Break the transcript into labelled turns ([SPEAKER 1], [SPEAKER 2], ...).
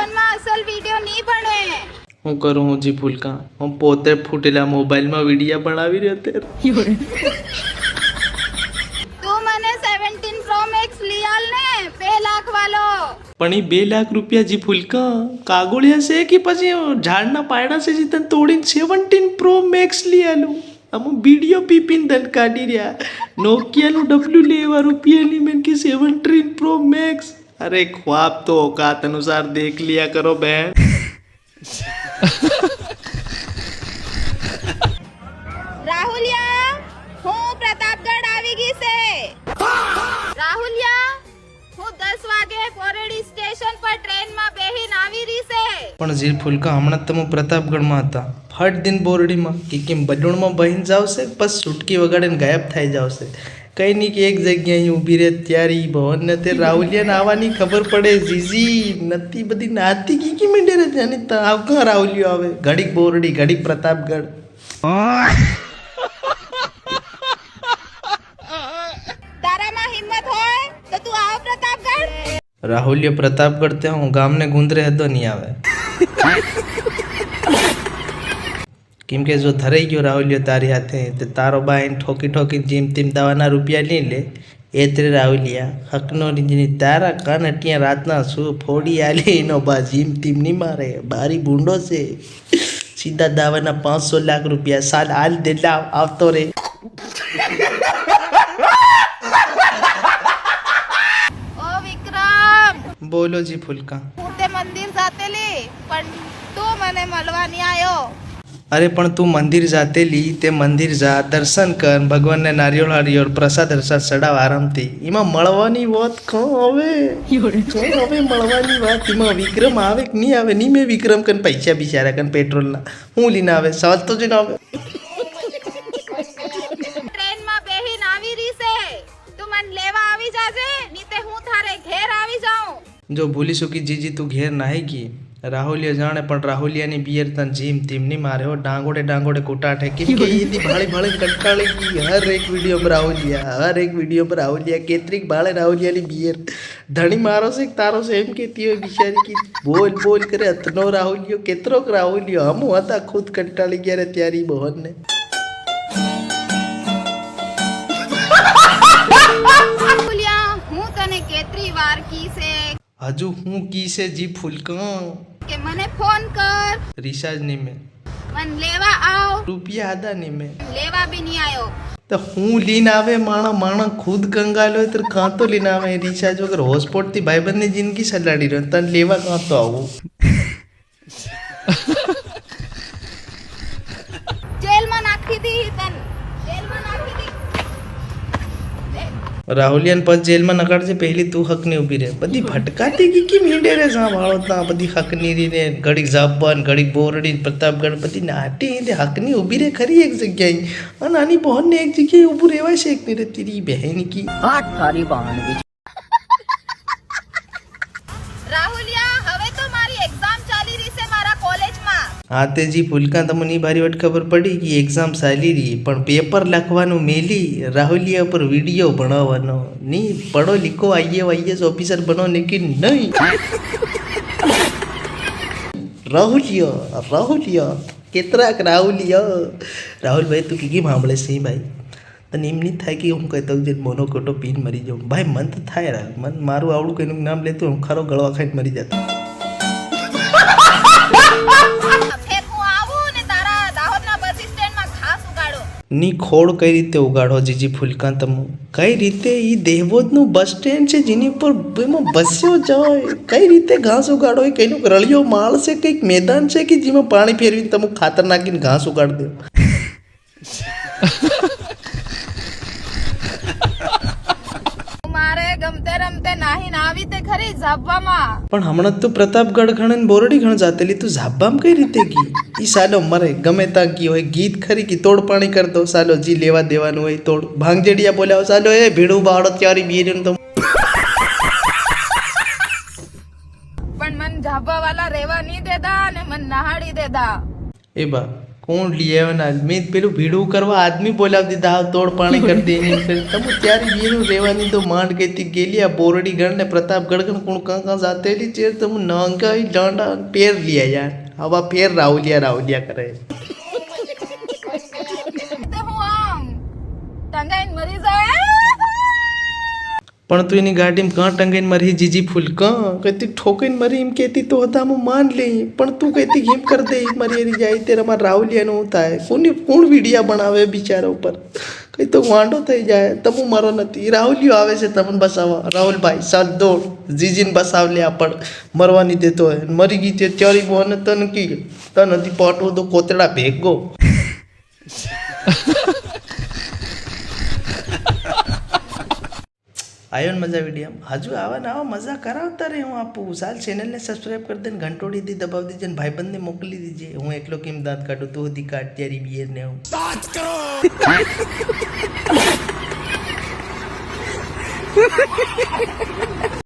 [SPEAKER 1] ફોનમાં અસલ વીડિયો નહીં બને
[SPEAKER 2] હું કરું હું જી ફૂલકા હું પોતે ફૂટેલા મોબાઈલમાં વિડીયા બનાવી રહ્યો તે
[SPEAKER 1] તું મને 17 પ્રો મેક્સ લઈ આલ ને બે લાખ વાલો.
[SPEAKER 2] પણ એ બે લાખ રૂપિયા જી ફૂલકા કાગોળિયા છે કે પછી ઝાડના પાયડા છે જે તને તોડીને સેવન્ટીન પ્રો મેક્સ લઈ આલું અમુક વીડિયો પીપીન તને કાઢી રહ્યા નોકિયાનું ડબલ્યુ લેવા રૂપિયાની મેં કે સેવન્ટીન પ્રો મેક્સ અરે ખ્વાબ તો औकात अनुसार देख लिया करो बहन
[SPEAKER 1] રાહુલિયા હું પ્રતાપગઢ આવી ગઈ છે રાહુલિયા હું 10 વાગે કોરેડી સ્ટેશન પર ટ્રેનમાં બેહીને આવી રહી છે
[SPEAKER 2] પણ જી ફૂલકા હમણાં તમે પ્રતાપગઢમાં હતા ફટ દિન બોરડીમાં કે કેમ બલૂણમાં બહીને જાવશે બસ સુટકી વગાડીને ગાયબ થઈ જાવશે કઈ નહીં કે એક જગ્યાએ ઊભી રહે ત્યારે ઈ ભવન ને તે રાહુલિયાને આવવાની ખબર પડે. જીજી નથી બધી નાતી કી કી મીંડે રહે છે અને આવ કાં રાહુલિયો આવે. ઘડીક બોરડી ઘડીક પ્રતાપગઢ.
[SPEAKER 1] તારામાં હિંમત હોય તો તું આવ પ્રતાપગઢ.
[SPEAKER 2] રાહુલિયો પ્રતાપગઢ ત્યાં હું ગામને ગુંદરે હતો નહીં આવે. કેમ કે જો ધરાઈ ગયો રાહુલિયો તારી હાથે તો તારો બાઈને ઠોકી ઠોકી જેમ તેમ દવાના રૂપિયા લઈ લે. એ તે રાહુલિયા હકનો રીંજની તારા કાન અટિયા રાતના શું ફોડી આલી એનો બા જીમ તીમ નહીં મારે. બારી ભૂંડો છે. સીધા દાવાના પાંચસો લાખ રૂપિયા સાલ હાલ દે લાવ આવતો રે.
[SPEAKER 1] ઓ વિક્રમ!
[SPEAKER 2] બોલો જી ફુલકા.
[SPEAKER 1] હું તે મંદિર જાતેલી પણ તું મને મળવા નહીં આવ્યો
[SPEAKER 2] અરે પણ તું મંદિર જાતેલી તે મંદિર જા દર્શન કર ભગવાનને નારિયોળ નારિયોળ પ્રસાદ પ્રસાદ ચડાવ આરામથી. એમાં મળવાની વાત કહો હવે હવે મળવાની વાત એમાં વિક્રમ આવે કે નહીં આવે? નહીં મેં વિક્રમ કન પૈસા બિચારા કન પેટ્રોલના. હું લઈને આવે? સવાલ તો જઈને આવે.
[SPEAKER 1] ટ્રેનમાં બેહીને આવી રહી તું મને લેવા આવી જાજે નહીં હું થારે ઘેર આવી જાઉં.
[SPEAKER 2] જો ભૂલી ચૂકી જીજી તું ઘેર નાહી ગઈ. રાહુલિયા જાણે પણ રાહુલિયાની બિયર તને જીમ તીમ નહીં મારે હો ડાંગોડે ડાંગોડે કુટાઠે કેમ કે એથી ભાળી ભાળી કંટાળી ગઈ. હર એક વિડીયોમાં રાહુલિયા હર એક વિડીયોમાં રાહુલિયા કેતરીક ભાળે રાહુલિયાની બિયર. ધણી મારો છે તારો છે? એમ કહેતી હોય બિચારી કે. બોલ બોલ કરે અતનો રાહુલિયો કેતરોક રાહુલિયો. હમુ હતા ખુદ કંટાળી ગયા રે ત્યારે બહનને.
[SPEAKER 1] હું તને કેટલી વાર કી છે?
[SPEAKER 2] હજુ હું કી છે જી ફૂલકં
[SPEAKER 1] કે મને ફોન કર.
[SPEAKER 2] રિચાર્જની મે.
[SPEAKER 1] મન લેવા આવ.
[SPEAKER 2] રૂપિયા આદા ની મે.
[SPEAKER 1] લેવા બી ની આયો.
[SPEAKER 2] તો હું લીન આવે માણા માણા ખુદ કંગાલ હોય તો કાં તો લીન આવે રિચાર્જ વગર હોસ્પોટથી ભાઈબંધની જિંદગી સલાડી રહ્યો તને લેવા કાં તો આવું. રાહુલિયાન પદ જેલમાં નકાળજે પહેલી તું હકની ઊભી રહે. બધી ભટકાતી કે કેમ હિંડે રે સા વાળોતા બધી હકની રીને ઘડીક જાપાન ઘડીક બોરડી, પ્રતાપગઢ, બધી નાટી તે હકની ઊભી રે ખરી એક જગ્યાએ. અને આની બહેનને એક જગ્યાએ ઊભું રહેવાય છે એક નહીં રહેતી રી બહેન કી.
[SPEAKER 3] આ તારી બહાનગી
[SPEAKER 2] હા તેજી ફૂલકા તમને ભારી વટ ખબર પડી કે એક્ઝામ ચાલી રહી, પણ પેપર લખવાનું મેલી, રાહુલિયા પર વીડિયો ભણાવવાનો. નહીં પઢો લીખો આઈએ આઈએસ ઓફિસર બનો લેકિન નહીં? રાહુલિયા રાહુલિયા, કેટલાક રાહુલિયા. રાહુલભાઈ, તું કીધી સાંભળે છે ભાઈ? તને એમ નહીં થાય કે હું કહેતો જે મોનો કોટો પીન મરી જાઉં. ભાઈ, મન તો થાય રા. મન મારું આવડું કંઈનું નામ લેતું હું ખરો ગળવા ખાઈને મરી જતો.
[SPEAKER 1] ની
[SPEAKER 2] ખોળ કઈ રીતે ઉગાડો, જીજી ફૂલકા તમે કઈ રીતે? એ દેહવોદનું બસ સ્ટેન્ડ છે જેની ઉપર એમાં બસ્યો જાય. કઈ રીતે ઘાસ ઉગાડો? એ કઈનું રળિયો માળ છે, કંઈક મેદાન છે કે જેમાં પાણી ફેરવીને તમે ખાતર નાખીને ઘાસ ઉગાડી દો?
[SPEAKER 1] મારે ગમતે રમતે નાહીને આવી તે ખરી ઝાબવામાં
[SPEAKER 2] પણ હમણાં તો પ્રતાપગઢ ખણ બોરડી ખણ જાતેલી તું ઝાબામ કઈ રીતે ગઈ? ઈ સાલો મરે ગમે તા ગી હોય ગીત ખરી કી તોડ પાણી કર દો સાલો જી લેવા દેવાનું હોય તોડ. ભાંગજડિયા બોલ્યા સાલો એ ભીડું બાળો ત્યારે બીરીને તો
[SPEAKER 1] પણ મન ઝાબવા વાલા રહેવા નહીં દેતા અને મન નહાડી દેતા.
[SPEAKER 2] એ બા કોણ લઈ આવ્યો ના મેં પેલું ભીડું કરવા આદમી બોલાવી દીધા હાવ તોડ પાણી કરી દે. તમે ત્યારે બીરું રહેવાની તો માંડ ગઈ હતી ગેલી આ બોરડી ગણ ને પ્રતાપગઢ ગણ કોણ કાં કાં જાતેલી ચેર તમે નંગાઈ ડાંડા પેર લિયા યાર. આવા પેર રાવલિયા રાવલિયા કરે.
[SPEAKER 1] તે હું આમ ટંગાઈને મરી જાય
[SPEAKER 2] પણ તું એની ગાડીમાં કાં ટંગાઈને મારી જીજી ફૂલ, કાં? કહેતી ઠોકીને મરી એમ કહેતી તો હતા, હું માન લઈ પણ તું કહેતી હિમ કર દે, મારી એરી જાય. ત્યારે અમારા રાहुલિયાનું હું થાય. કોની કોણ વિડિયા બનાવે બિચારા ઉપર? કઈ તો વાંડો થઈ જાય. તમે મારો નથી. રાહુલિયો આવે છે તમને બસાવવા. રાહુલભાઈ સાલ દોડ. જીજીને બસાવ લે આપણ. મરવાની દેતો હોય. મરી ગઈ તે ચારી બોને તને કી. તને હતી પાટવો તો કોતડા ભેગો. આયો મજા વીડિયો હજુ આવા નવા મજા કરાવતા રહે હું આપું. સાલ ચેનલને સબસ્ક્રાઈબ કરી દે ને ઘંટોડી દી દબાવી દીજે ને ભાઈબંધને મોકલી દીજે. હું એકલો કેમ દાંત કાઢું? તું હતી કાઢ, ત્યારે બિયર ને હું